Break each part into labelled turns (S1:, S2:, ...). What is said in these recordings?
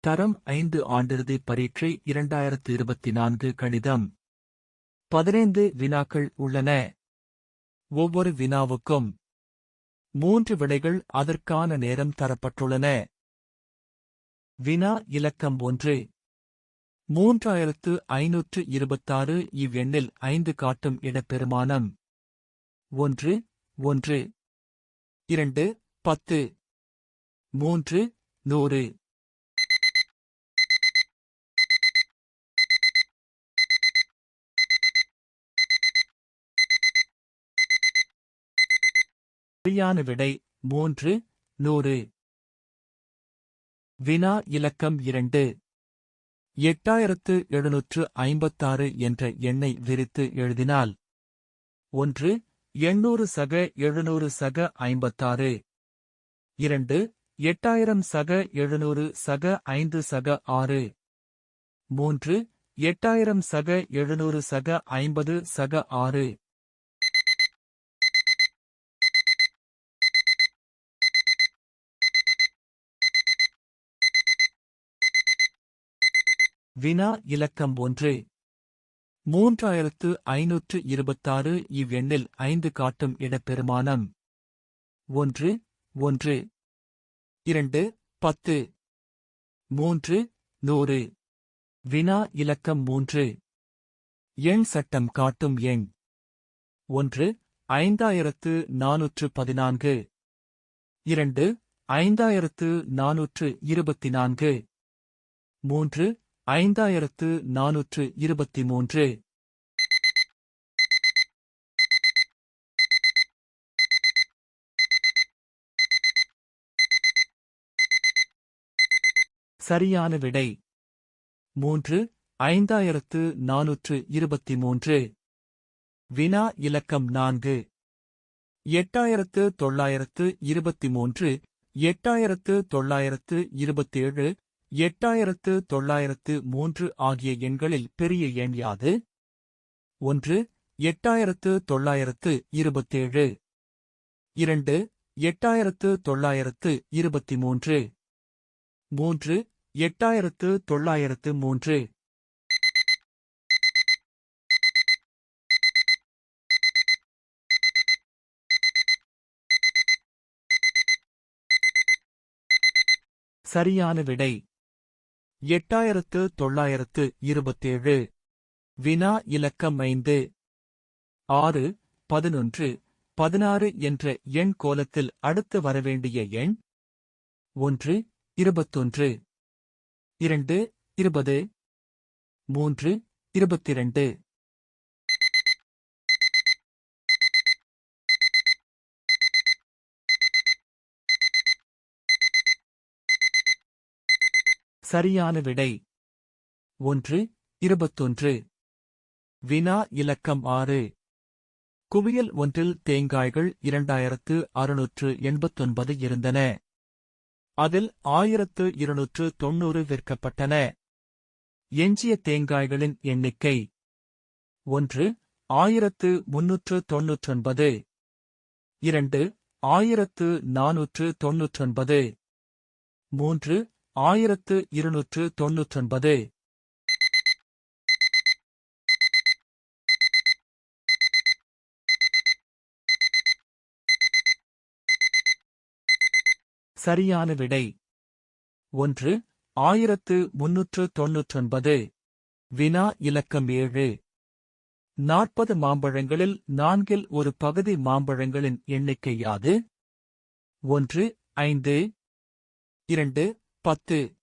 S1: தரம் ஐந்து ஆண்டிறுதி பரீட்சை இரண்டாயிரத்து இருபத்தி நான்கு கணிதம். பதினைந்து வினாக்கள் உள்ளன. ஒவ்வொரு வினாவுக்கும் மூன்று விடைகள் அதற்கான நேரம் தரப்பட்டுள்ளன. வினா இலக்கம் ஒன்று. மூன்றாயிரத்து ஐநூற்று இருபத்தாறு இவ்வெண்ணில் ஐந்து காட்டும் இடப்பெருமானம் ஒன்று ஒன்று. இரண்டு பத்து. மூன்று நூறு. சரியான விடை மூன்று நூறு. வினா இலக்கம் இரண்டு. எட்டாயிரத்து எழுநூற்று ஐம்பத்தாறு என்ற எண்ணை விரித்து எழுதினால். ஒன்று எண்ணூறு சக எழுநூறு சக ஐம்பத்தாறு. இரண்டு எட்டாயிரம் சக எழுநூறு சக ஐந்து சக ஆறு. மூன்று எட்டாயிரம் சக எழுநூறு சக ஐம்பது சக ஆறு. வினா இலக்கம் ஒன்று. மூன்றாயிரத்து ஐநூற்று இருபத்தாறு இவ்வெண்ணில் ஐந்து காட்டும் இடப்பெருமானம். ஒன்று ஒன்று. இரண்டு பத்து. மூன்று நூறு. வினா இலக்கம் மூன்று. எண் சட்டம் காட்டும் எண். ஒன்று ஐந்தாயிரத்து நானூற்று பதினான்கு. இரண்டு ஐந்தாயிரத்து நானூற்று இருபத்தி நான்கு. மூன்று ஐந்தாயிரத்து நானூற்று இருபத்தி மூன்று. சரியான விடை. மூன்று ஐந்தாயிரத்து நானூற்று இருபத்தி மூன்று. வினா இலக்கம் நான்கு. எட்டாயிரத்து தொள்ளாயிரத்து இருபத்தி மூன்று எட்டாயிரத்து தொள்ளாயிரத்து இருபத்தேழு எட்டாயிரத்து தொள்ளாயிரத்து மூன்று ஆகிய எண்களில் பெரிய எண் யாது? ஒன்று எட்டாயிரத்து தொள்ளாயிரத்து இருபத்தேழு. இரண்டு எட்டாயிரத்து தொள்ளாயிரத்து இருபத்தி மூன்று மூன்று எட்டாயிரத்து தொள்ளாயிரத்து மூன்று. சரியான விடை. எட்டாயிரத்து தொள்ளாயிரத்து இருபத்தேழு. வினா இலக்கம் ஐந்து. ஆறு பதினொன்று பதினாறு என்ற எண் கோலத்தில் அடுத்து வரவேண்டிய எண் ஒன்று இருபத்தொன்று இரண்டு இருபது மூன்று இருபத்திரண்டு. சரியான விடை. ஒன்று இருபத்தொன்று. வினா இலக்கம் ஆறு. குவியல் ஒன்றில் தேங்காய்கள் இரண்டாயிரத்து அறுநூற்று எண்பத்தொன்பது இருந்தன. அதில் ஆயிரத்து இருநூற்று தொன்னூறு விற்கப்பட்டன. எஞ்சிய தேங்காய்களின் எண்ணிக்கை. ஒன்று ஆயிரத்து முன்னூற்று தொன்னூற்றொன்பது. இரண்டு ஆயிரத்து நானூற்று தொன்னூற்றொன்பது. மூன்று ஆயிரத்து இருநூற்று தொன்னூற்றொன்பது. சரியான விடை. ஒன்று ஆயிரத்து முன்னூற்று தொன்னூற்றொன்பது. வினா இலக்கம் ஏழு. நாற்பது மாம்பழங்களில் நான்கில் ஒரு பகுதி மாம்பழங்களின் எண்ணிக்கை யாது ஒன்று ஐந்து. இரண்டு பத்து.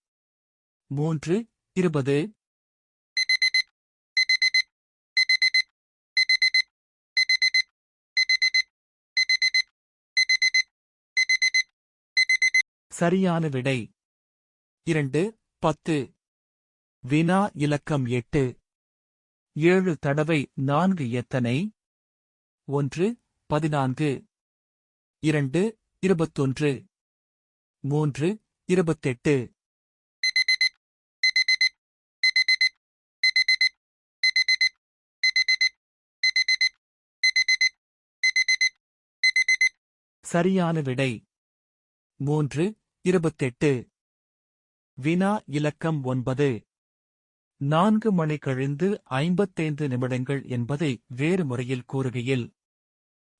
S1: மூன்று இருபது. சரியான விடை. இரண்டு பத்து. வினா இலக்கம் எட்டு. ஏழு தடவை நான்கு எத்தனை? ஒன்று பதினான்கு. இரண்டு இருபத்தொன்று. மூன்று இருபத்தெட்டு. சரியான விடை. மூன்று இருபத்தெட்டு. வினா இலக்கம் ஒன்பது. நான்கு மணி கழிந்து ஐம்பத்தைந்து நிமிடங்கள் என்பதை வேறு முறையில் கூறுகையில்.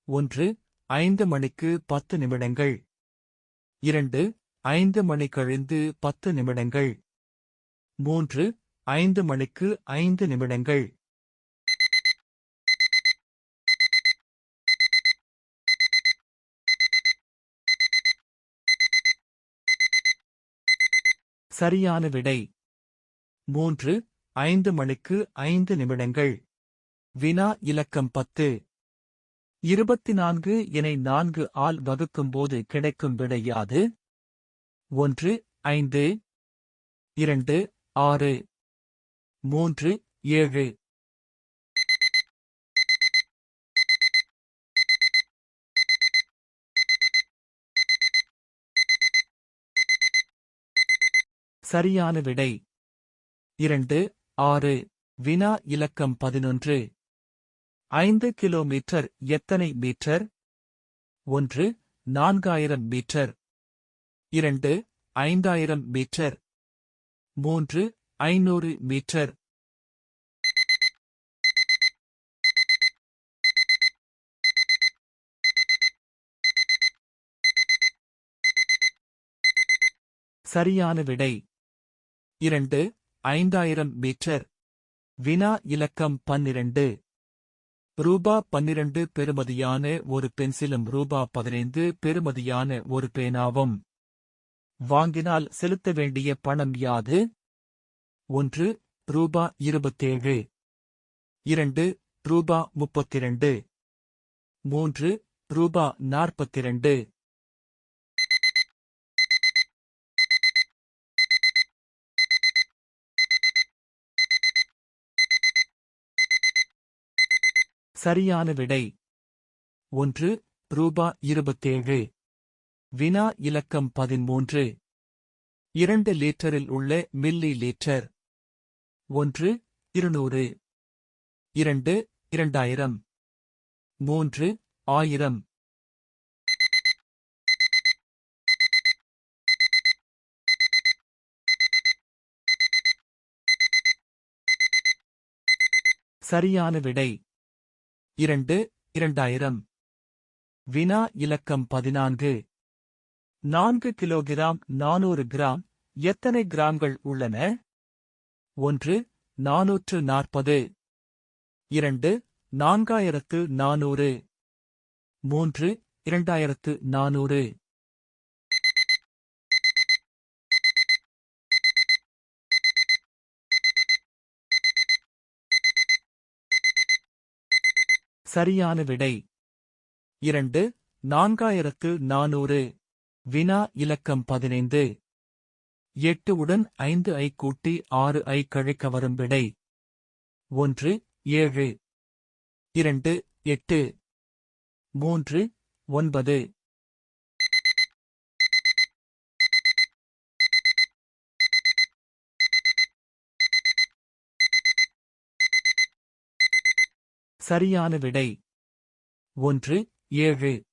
S1: ஒன்று ஐந்து மணிக்கு பத்து நிமிடங்கள். இரண்டு ஐந்து மணி கழிந்து பத்து நிமிடங்கள். மூன்று ஐந்து மணிக்கு ஐந்து நிமிடங்கள். சரியான விடை. மூன்று ஐந்து மணிக்கு ஐந்து நிமிடங்கள். வினா இலக்கம் பத்து. இருபத்தி நான்கு இணை நான்கு ஆல் வகுக்கும்போது கிடைக்கும் விடையாது ஒன்று ஐந்து இரண்டு ஆறு மூன்று ஏழு. சரியான விடை. இரண்டு ஆறு வினா இலக்கம் பதினொன்று. ஐந்து கிலோமீட்டர் எத்தனை மீட்டர்? ஒன்று நான்காயிரம் மீட்டர். இரண்டு ஐந்தாயிரம் மீட்டர். மூன்று ஐநூறு மீட்டர். சரியான விடை. இரண்டு ஐந்தாயிரம் மீட்டர். வினா இலக்கம் பன்னிரண்டு. ரூபா பன்னிரண்டு பெறுமதியான ஒரு பென்சிலும் ரூபா பதினைந்து பெறுமதியான ஒரு பேனாவும். வாங்கினால் செலுத்த வேண்டிய பணம் யாது? ஒன்று ரூபா இருபத்தேழு. இரண்டு ரூபா முப்பத்திரண்டு. மூன்று ரூபா நாற்பத்திரண்டு. சரியான விடை. ஒன்று ரூபா இருபத்தேழு. வினா இலக்கம் பதிமூன்று இரண்டு லீட்டரில் உள்ள மில்லி லீட்டர். ஒன்று இருநூறு. இரண்டு இரண்டாயிரம். மூன்று ஆயிரம். சரியான விடை. இரண்டு இரண்டாயிரம். வினா இலக்கம் பதினான்கு. நான்கு கிலோகிராம் நானூறு கிராம் எத்தனை கிராம்கள் உள்ளன? ஒன்று நாநூற்று நாற்பது. இரண்டு நான்காயிரத்து நானூறு. மூன்று இரண்டாயிரத்து நானூறு. சரியான விடை. இரண்டு நான்காயிரத்து நானூறு. வினா இலக்கம் பதினைந்து. எட்டு உடன் ஐந்து ஐ கூட்டி ஆறு ஐ கழிக்க வரும் விடை. ஒன்று ஏழு. இரண்டு எட்டு. மூன்று ஒன்பது. சரியான விடை. ஒன்று ஏழு.